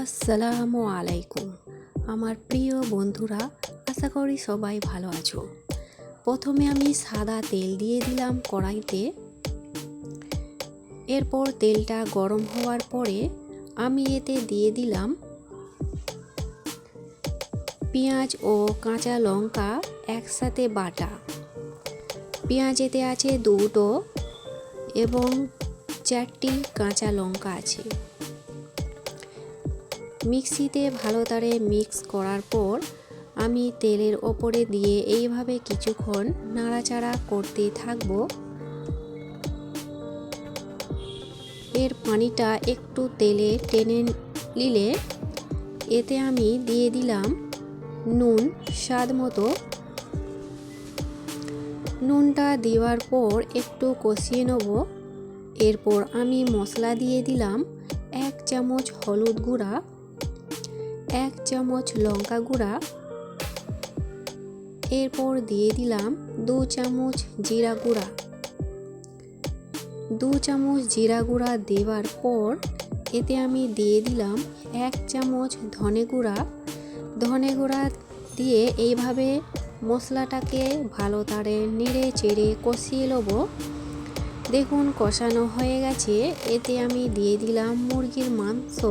আসসালামু আলাইকুম। আমার প্রিয় বন্ধুরা, আশা করি সবাই ভালো আছো। প্রথমে আমি সাদা তেল দিয়ে দিলাম কড়াইতে। এরপর তেলটা গরম হওয়ার পরে আমি এতে দিয়ে দিলাম পেঁয়াজ ও কাঁচা লঙ্কা একসাথে বাটা। পেঁয়াজ এতে আছে দুটো এবং চারটি কাঁচা লঙ্কা আছে। মিক্সিতে ভালো তারে মিক্স করার পর আমি তেলের ওপরে দিয়ে এইভাবে কিছুক্ষণ নাড়াচাড়া করতে থাকব। এর পানিটা একটু তেলে টেনে নিলে এতে আমি দিয়ে দিলাম নুন স্বাদ মতো। নুনটা দেওয়ার পর একটু কষিয়ে নেব। এরপর আমি মশলা দিয়ে দিলাম এক চামচ হলুদ গুঁড়া। এক চামচ লঙ্কা গুঁড়া। এরপর দিয়ে দিলাম দু চামচ জিরা গুঁড়া। দু চামচ জিরা গুঁড়া দেওয়ার পর এতে আমি দিয়ে দিলাম এক চামচ ধনে গুঁড়া। ধনে গুঁড়া দিয়ে এইভাবে মশলাটাকে ভালো তারে নেড়ে চেড়ে কষিয়ে নেব। দেখুন কষানো হয়ে গেছে। এতে আমি দিয়ে দিলাম মুরগির মাংস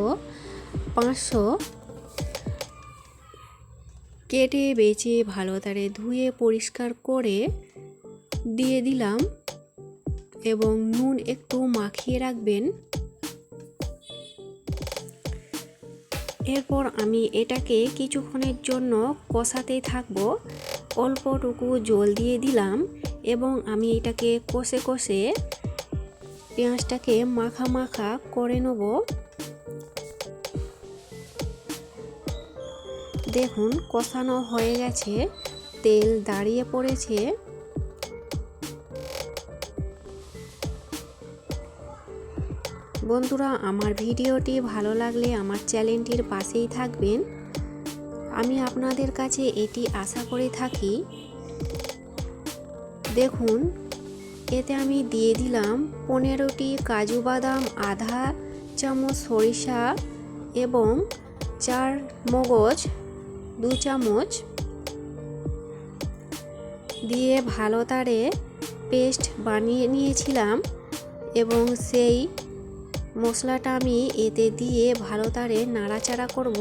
পাঁচশো। কেটে বেছে ভালো তারে ধুয়ে, পরিষ্কার করে দিয়ে দিলাম এবং নুন একটু মাখিয়ে রাখবেন। এরপর আমি এটাকে কিছুক্ষণের জন্য কষাতে থাকব। অল্পটুকু জল দিয়ে দিলাম এবং আমি এটাকে কষে কষে পেঁয়াজটাকে মাখা মাখা করে নেব। দেখুন, কষানো হয়ে গেছে। তেল দাঁড়িয়ে পড়েছে। বন্ধুরা, আমার ভিডিওটি ভালো লাগলে আমার চ্যানেলটির পাশেই থাকবেন। আমি আপনাদের কাছে এটি আশা করে থাকি। দেখুন, এতে আমি দিয়ে দিলাম পনেরোটি কাজু বাদাম, আধা চামচ সরিষা এবং চার মগজ দু চামচ দিয়ে ভালো তারে পেস্ট বানিয়ে নিয়েছিলাম এবং সেই মশলাটা আমি এতে দিয়ে ভালো তারে নাড়াচাড়া করব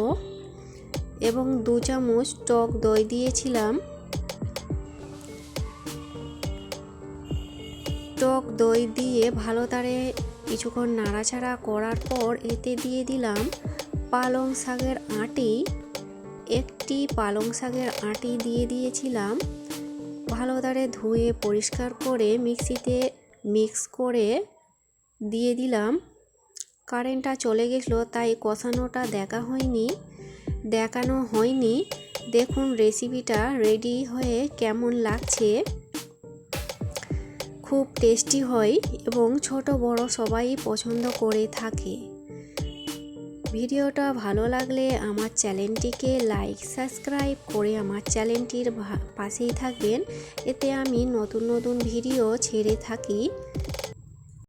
এবং দু চামচ টক দই দিয়েছিলাম। টক দই দিয়ে ভালো তারে কিছুক্ষণ নাড়াচাড়া করার পর এতে দিয়ে দিলাম পালং শাকের আটি। একটি পালং শাকের আটি দিয়ে দিয়েছিলাম। ভালো তারে ধুয়ে, পরিষ্কার করে, মিক্সিতে মিক্স করে দিয়ে দিলাম। কারেন্টটা চলে গেছিল, তাই কষানোটা দেখা হয়নি, দেখানো হয়নি। দেখুন রেসিপিটা রেডি হয়ে কেমন লাগছে। খুব টেস্টি হয় এবং ছোট বড় সবাই পছন্দ করে থাকে। ভিডিওটা ভালো লাগলে আমার চ্যানেলটিকে লাইক, সাবস্ক্রাইব করে আমার চ্যানেলটির পাশেই থাকবেন। এতে আমি নতুন নতুন ভিডিও ছেড়ে থাকি।